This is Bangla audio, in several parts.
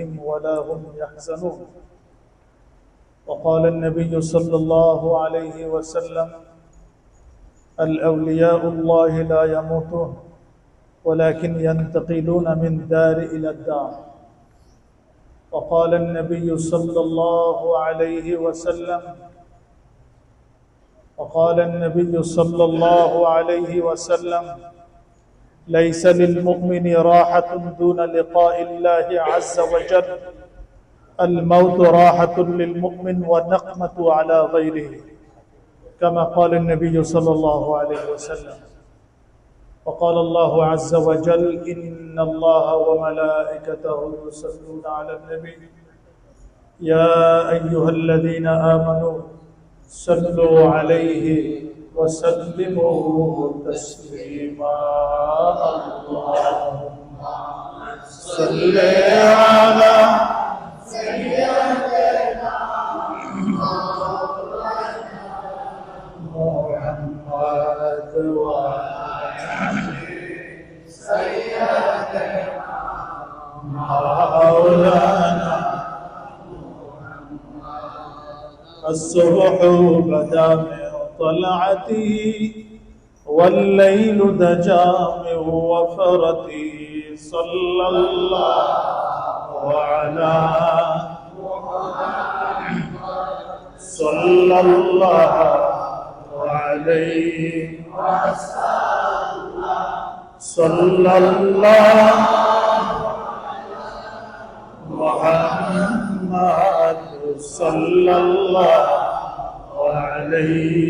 عليهم ولا هم يحزنون. وقال النبي صلى الله عليه وسلم الأولياء الله لا يموتون ولكن ينتقلون من دار إلى الدار. وقال النبي صلى الله عليه وسلم وقال النبي صلى الله عليه وسلم ليس للمؤمن راحة دون لقاء الله عز وجل. الموت راحة للمؤمن والنقمة على غيره كما قال النبي صلى الله عليه وسلم. وقال الله عز وجل إن الله وملائكته يصلون على النبي. يا أيها الذين آمنوا صلوا عليه وسلموا تسليما. اللهم صل على محمد وعلى مولانا الصبح بدا من طلعته والليل دجا من وفرته صلى الله على صلى الله عليه صلى الله محمد صلى الله عليه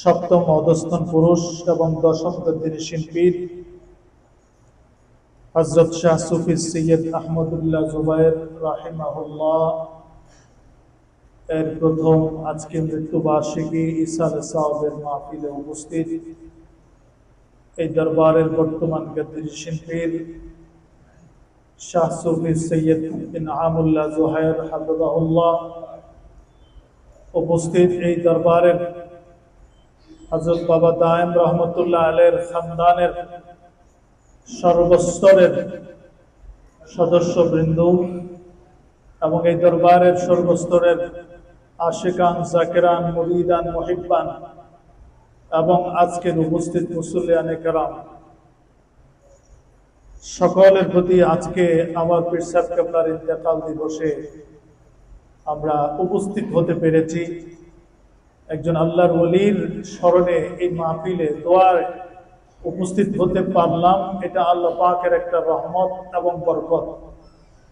সপ্তম অধস্তন পুরুষ এবং দশম গদ্দিনী শিল্পীর হজরত শাহ সুফি সৈয়দ আহমদুল্লাহ জুবাইর রাহিমাহুল্লাহ। এর প্রথম আজকে মৃত্যুবার্ষিকী ইসাল সাহেবের মাহফিলে উপস্থিত। এই দরবারের বর্তমান গদ্দিনী শিল্পীর শাহ সুফি সৈয়দ ইনআমুল্লাহ জোহাইর হাফিজাহুল্লাহ। উপস্থিত এই দরবারের হজরত বাবা দায়েম রহমতুল্লাহ আলের খানদানের সর্বস্তরের সদস্য বৃন্দ এবং এই দরবারের সর্বস্তরের আশিকান, জাকেরান, মুরিদান, মহিব্বান এবং আজকের উপস্থিত মুসল্লিয়ানে কারাম সকলের প্রতি আজকে আমার পিরসাব কেবলার ইন্তেকাল দিবসে আমরা উপস্থিত হতে পেরেছি। একজন আল্লাহর ওলির স্মরণে এই মাহফিলে দোয়ার উপস্থিত হতে পারলাম। এটা আল্লাহ পাকের একটা রহমত এবং বরকত।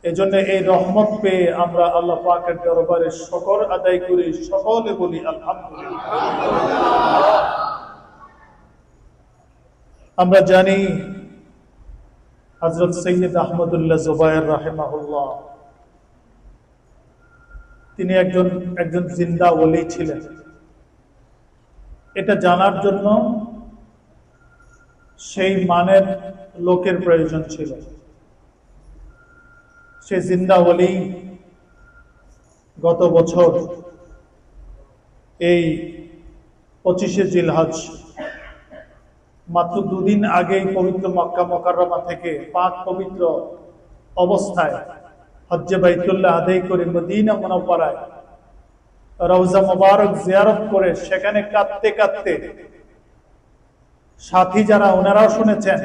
এজন্য এই রহমত পেয়ে আমরা আল্লাহ পাকের দরবারে সকল আদায় করি। সকলে বলি আলহামদুলিল্লাহ। আমরা জানি হজরত সৈয়দ আহমদুল্লাহ জুবাইর রাহেমাহুল্লাহ, তিনি একজন একজন জিন্দা ওলি ছিলেন। এটা জানার জন্য সেই মানের লোকের প্রয়োজন ছিল। সে জিন্দা ওলি গত বছর এই পঁচিশে জিলহজ, মাত্র দুদিন আগেই পবিত্র মক্কা মকাররমা থেকে পাক পবিত্র অবস্থায় হজ্জে বাইতুল্লাহ আদায় করে মদিনা মনোপাড়ায় রওজা মোবারক জিয়ারত করে সেখানে কাঁদতে কাঁদতে সাথী যারা ওনারাও শুনেছেন,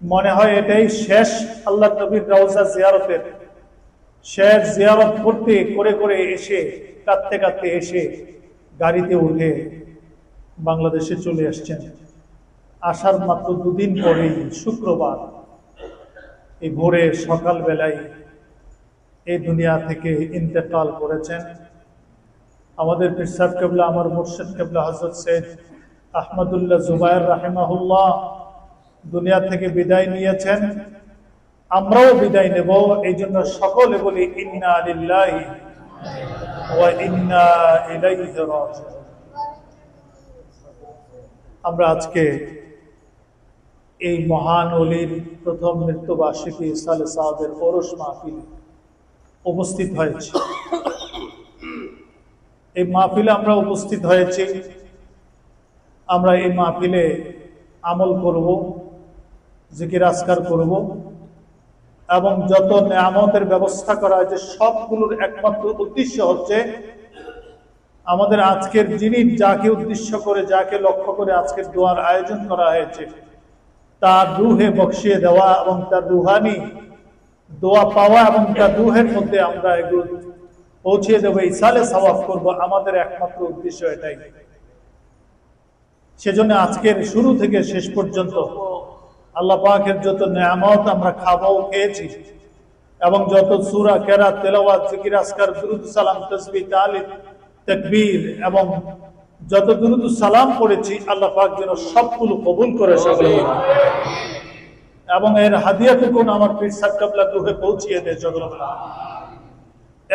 মনে হয় এটাই শেষ আল্লাহ নবীর রওজা জিয়ারতের। শেষ জিয়ারত করতে, করে করে এসে, কাঁদতে কাঁদতে এসে গাড়িতে উঠে বাংলাদেশে চলে আসছেন। আসার মাত্র দুদিন পরেই, শুক্রবার, এই ভোরে সকালবেলায় এই দুনিয়া থেকে ইন্তেকাল করেছেন। আমাদের পিসাব কেবলা, আমার মুর্শিদ কেবলা হজরত সৈয়দ আহমদুল্লাহ জুবায়ের রাহেমাহুল্লাহ দুনিয়া থেকে বিদায় নিয়েছেন। আমরাও বিদায় নেব, এই জন্য সকলে বলি ইন্না লিল্লাহি ওয়া ইন্না ইলাইহি রাজিউন। আমরা আজকে এই মহান অলির প্রথম মৃত্যুবার্ষিকী সালে সাহাবের ওরস মাহফিলে উপস্থিত হয়েছি। এই মাহফিলে আমরা উপস্থিত হয়েছি। আমরা এই মাহফিলে আমল করব, জিকির আসকার করব এবং যত নিয়ামতের ব্যবস্থা করা হয়েছে, সবগুলোর একমাত্র উদ্দেশ্য হচ্ছে আমাদের আজকের যিনি যাকে উদ্দেশ্য করে, যাকে লক্ষ্য করে আজকের দোয়ার আয়োজন করা হয়েছে, তার রুহে বক্সিয়ে দেওয়া এবং তার রুহানি, দোয়া পাওয়া এবং তার রুহের মধ্যে আমরা এগুলো পৌঁছে দেবো ইসালে সওয়াব করব। আমাদের একমাত্র উদ্দেশ্য এটাই। সেজন্য আজকের শুরু থেকে শেষ পর্যন্ত আল্লাহ পাকের যত নিয়ামত আমরা খাবাও খেয়েছি এবং যত সূরা, কেরাত, তেলাওয়াত জিকির আসকার দুরুদ, সালাম, তাসবিহ তালিম তাকবীর এবং যত দুরুদ সালাম পড়েছি, আল্লাহ পাক যেন সবগুলো কবুল করে সকলে। এবং এর হাদিয়াটুকুন আমার পীর কাবলা দুহে পৌঁছিয়ে দেয় সকলে।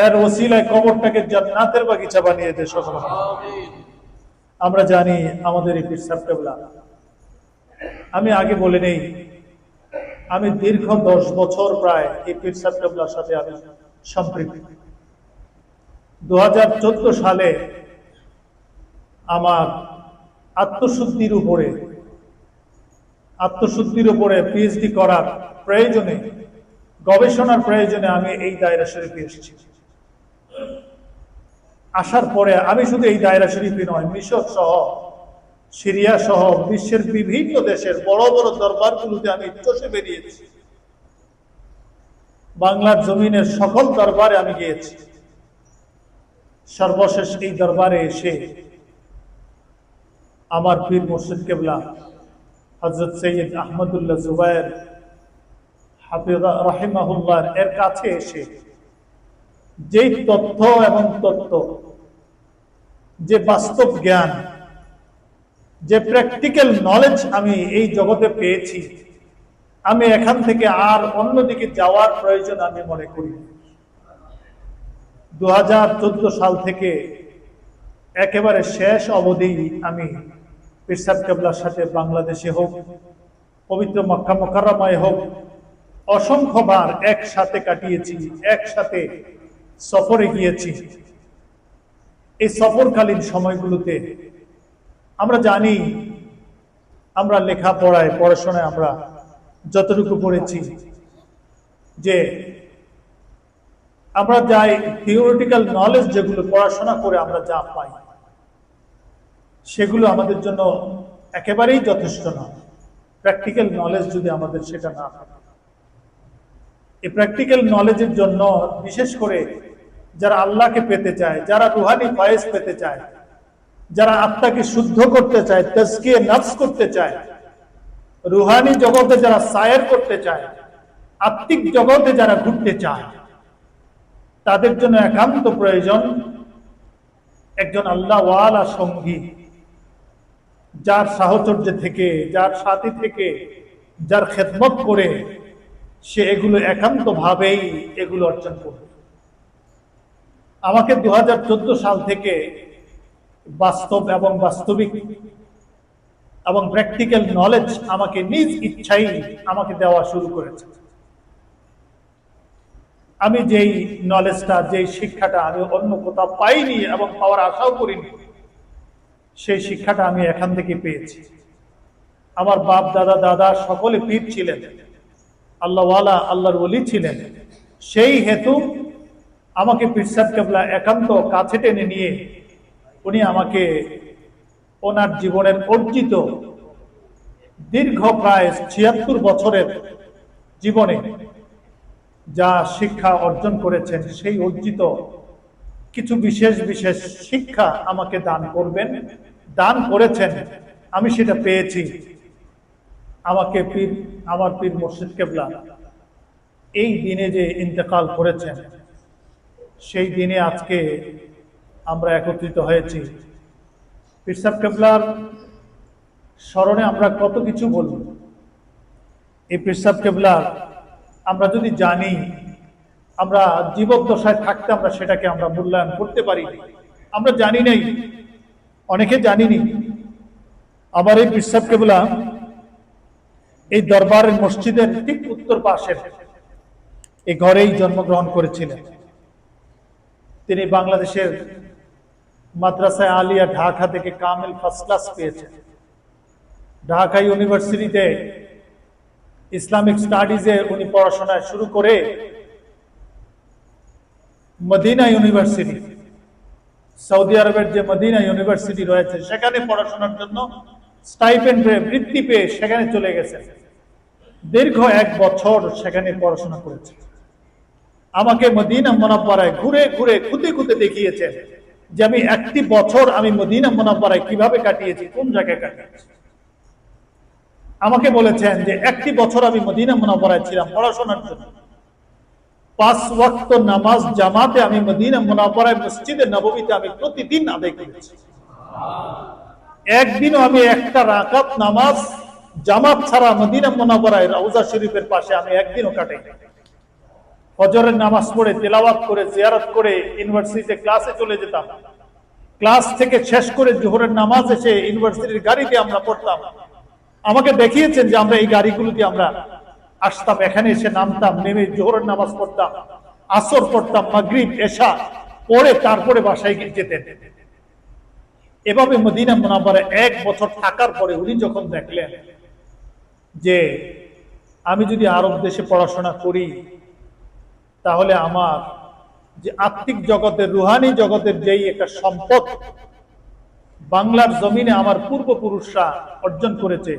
এর ওসিলায় কবরটাকে জান্নাতের বাগিচা বানিয়ে দেয় সকলে আমরা জানি আমাদের এই সাহেব আমি আগে বলে নেই, আমি দীর্ঘ দশ বছর প্রায় এই পীর সাথে আমি সম্পৃক্ত। দু সালে আমার আত্মশুদ্ধির উপরে আত্মশুদ্ধির উপরে পিএইচডি করার প্রয়োজনে, গবেষণার প্রয়োজনে আমি এই দায়রা শরীফে এসেছি। আসার পরে আমি শুধু এই দায়রা শরীফে নয়, মিশর সহ, সিরিয়া সহ, বিশ্বের বিভিন্ন দেশের বড় বড় দরবারগুলোতে আমি চষে বেরিয়েছি। বাংলার জমিনের সকল দরবারে আমি গিয়েছি। সর্বশেষ এই দরবারে এসে আমার পীর মুর্শিদ কেবলা হজরত সৈয়দ আহমদুল্লাহ জুবায়ের হাফিজা রাহিমাহুল্লাহ এর কাছে এসে যেই তথ্য এবং তত্ত্ব যে বাস্তব জ্ঞান, যে প্র্যাকটিক্যাল নলেজ আমি এই জগতে পেয়েছি, আমি এখান থেকে আর অন্যদিকে যাওয়ার প্রয়োজন আমি মনে করি দুহাজার চোদ্দ সাল থেকে একেবারে শেষ অবধি আমি পিরসাদ কেবলার সাথে বাংলাদেশে হোক, পবিত্র মক্কা মোকারমায় হোক, অসংখ্যবার একসাথে কাটিয়েছি, একসাথে সফরে গিয়েছি। এই সফরকালীন সময়গুলোতে আমরা জানি, আমরা লেখাপড়ায়, পড়াশোনায় আমরা যতটুকু পড়েছি, যে আমরা যাই থিওরিটিক্যাল নলেজ যেগুলো পড়াশোনা করে আমরা যা পাই, সেগুলো আমাদের জন্য একেবারেই যথেষ্ট নয় প্র্যাকটিক্যাল নলেজ যদি আমাদের সেটা না থাকে। এই প্র্যাকটিক্যাল নলেজের জন্য বিশেষ করে যারা আল্লাহকে পেতে চায়, যারা রুহানি ফয়েজ পেতে চায়, যারা আত্মাকে শুদ্ধ করতে চায় তস্কিয়ে নফস করতে চায়, রুহানি জগতে যারা সায়ের করতে চায়, আত্মিক জগতে যারা ঘুরতে চায়, তাদের জন্য একান্ত প্রয়োজন একজন আল্লাহওয়ালা সঙ্গী, যার সাহচর্য থেকে, যার সাথী থেকে, যার খেদমত করে সে এগুলো একান্ত ভাবেই এগুলো অর্জন করবে। আমাকে দু হাজার চোদ্দ সাল থেকে বাস্তব এবং বাস্তবিক এবং প্র্যাকটিক্যাল নলেজ আমাকে নিজ ইচ্ছাই আমাকে দেওয়া শুরু করেছে। আমি যেই নলেজটা যেই শিক্ষাটা আমি অন্য কোথাও পাইনি এবং পাওয়ার আশাও করিনি, সেই শিক্ষাটা আমি এখান থেকে পেয়েছি। আমার বাপ, দাদা দাদা সকলে পীর ছিলেন। আল্লাহওয়ালা, আল্লাহর ওলি ছিলেন। সেই হেতু আমাকে পিরসাদ কেবলা একান্ত কাছে টেনে নিয়ে উনি আমাকে ওনার জীবনের অর্জিত দীর্ঘ প্রায় ছিয়াত্তর বছরের জীবনে যা শিক্ষা অর্জন করেছেন, সেই অর্জিত কিছু বিশেষ বিশেষ শিক্ষা আমাকে দান করবেন, দান করেছেন, আমি সেটা পেয়েছি। আমাকে পীর, আমার পীর মুর্শিদ কেবলা এই দিনে যে ইন্তেকাল করেছেন সেই দিনে আজকে আমরা একত্রিত হয়েছি। পিরসাব কেবলার স্মরণে আমরা কত কিছু বলব। এই পিরসাব কেবলার আমরা যদি জানি, আমরা জীবদ্দশায় থাকতে আমরা সেটাকে আমরা মূল্যায়ন করতে পারি আমরা জানি নাই, অনেকে জানিনি আবার এই পিরসাব কেবলা এই দরবারের মসজিদের ঠিক উত্তর পাশে এই ঘরেই জন্মগ্রহণ করেছিলেন। তিনি বাংলাদেশের মাদ্রাসায় আলিয়া ঢাকা থেকে কামিল ফার্স্ট ক্লাস পেয়েছেন। ঢাকা ইউনিভার্সিটিতে ইসলামিক স্টাডিজে উনি পড়াশোনা শুরু করে মদিনা ইউনিভার্সিটি, সৌদি আরবের যে মদিনা ইউনিভার্সিটি রয়েছে, সেখানে পড়াশোনার জন্য স্টাইপেন্ড পেয়ে, বৃত্তি পেয়ে সেখানে চলে গেছেন। দীর্ঘ এক বছর সেখানে পড়াশোনা করেছে আমাকে মদিনা মোনাব্বারায় ঘুরে ঘুরে খুঁতে খুঁতে দেখিয়েছেন যে আমি একটি বছর আমি মদিনা মোনাব্বারায় কীভাবে কাটিয়েছি, কোন জায়গায় কাটিয়েছি। আমাকে বলেছেন যে একটি বছর আমি মদিনা মোনাব্বারায় ছিলাম পড়াশোনার জন্য। পাঁচ ওয়াক্ত নামাজ জামাতে আমি মদিনা মোনাব্বারায় মসজিদে নবমীতে আমি প্রতিদিন আদায় করেছি। একদিনও আমি একটা রাকাত নামাজ জামাত ছাড়া মদিনা মোনাব্বারায় রাউজা শরীফের পাশে আমি একদিনও কাটাই ফজরের নামাজ পড়ে, তেলাওয়াত করে, জিয়ারত করে ইউনিভার্সিটিতে ক্লাসে চলে যেতাম। ক্লাস থেকে শেষ করে জোহরের নামাজ এসে ইউনিভার্সিটির গাড়িতে আমরা পড়তাম। আমাকে দেখিয়েছেন যে আমরা এই গাড়িগুলোতে আমরা আসতাম, এখানে এসে নামতাম, নেমে জোহরের নামাজ পড়তাম, আসর পড়তাম, মাগরিব, এশা, পড়ে তারপরে বাসায় যেতেন। এভাবে মদিনা মোনাম্বরে এক বছর থাকার পরে উনি যখন দেখলেন যে আমি যদি আরব দেশে পড়াশোনা করি তাহলে আমার যে আত্মিক জগতের, রুহানি জগতের যেই একটা সম্পদ, বাংলার জমিনে আমার পূর্বপুরুষরা অর্জন করেছে,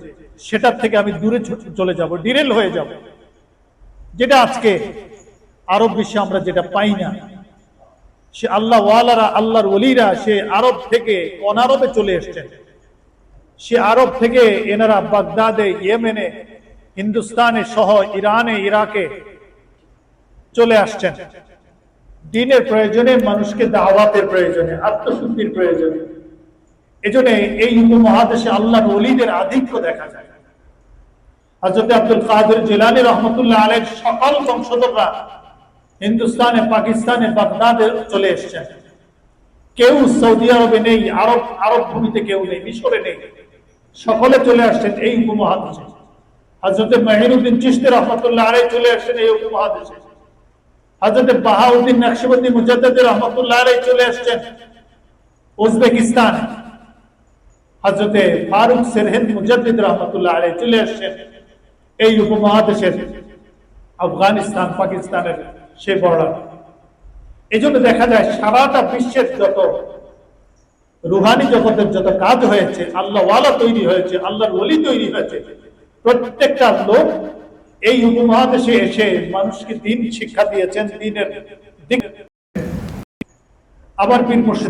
সেটার থেকে আমি দূরে চলে যাব, ডিরেল হয়ে যাব। যেটা আজকে আরব বিশ্বে আমরা যেটা পাই না, সে আল্লাহ ওয়ালারা, আল্লাহর ওলিরা সে আরব থেকে অনারবে চলে এসছেন। সে আরব থেকে এনারা বাগদাদে, ইয়েমেনে, হিন্দুস্তানে সহ ইরানে, ইরাকে চলে আসছেন। দিনের প্রয়োজনে মানুষকে দাওয়াতের প্রয়োজনে, আত্মশুদ্ধির প্রয়োজনে। এজন্য এই উপমহাদেশে আল্লাহর অলিদের আধিক্য দেখা যায়। হজরত আব্দুল কাদের জিলানি রহমতুল্লাহ আলের সকল বংশধররা হিন্দুস্তানে, পাকিস্তানে, বাগদাদে চলে এসছেন। কেউ সৌদি আরবে নেই, আরব আরব ভূমিতে কেউ নেই, মিশরে নেই। সকলে চলে আসছেন এই উপমহাদেশে। হজরত মেহিরুদ্দিন চিস্তি রহমতুল্লাহ আলাই চলে আসছেন এই উপমহাদেশে। হজরত বাহাউদ্দিন নকশবন্দি মুজাদ্দিদ রহমতুল্লাহ আলাই চলে আসছেন উজবেকিস্তান। হজরতে ফারুক সেরহেদ মুজাদ্দিদ রহমতুল্লাহ আলাই চলে আসছেন এই উপমহাদেশের, আফগানিস্তান, পাকিস্তানের সে বর্ডার। এই জন্য দেখা যায় সারাটা বিশ্বের যত রুহানি জগতের যত কাজ হয়েছে আল্লাহ ওয়ালা তৈরি হয়েছে, আল্লাহর ওলি তৈরি হয়েছে, প্রত্যেকটা লোক এই উপমহাদেশে এসে মানুষকে দিন শিক্ষা দিয়েছেন দিনের আবার পীর মুর্শিদ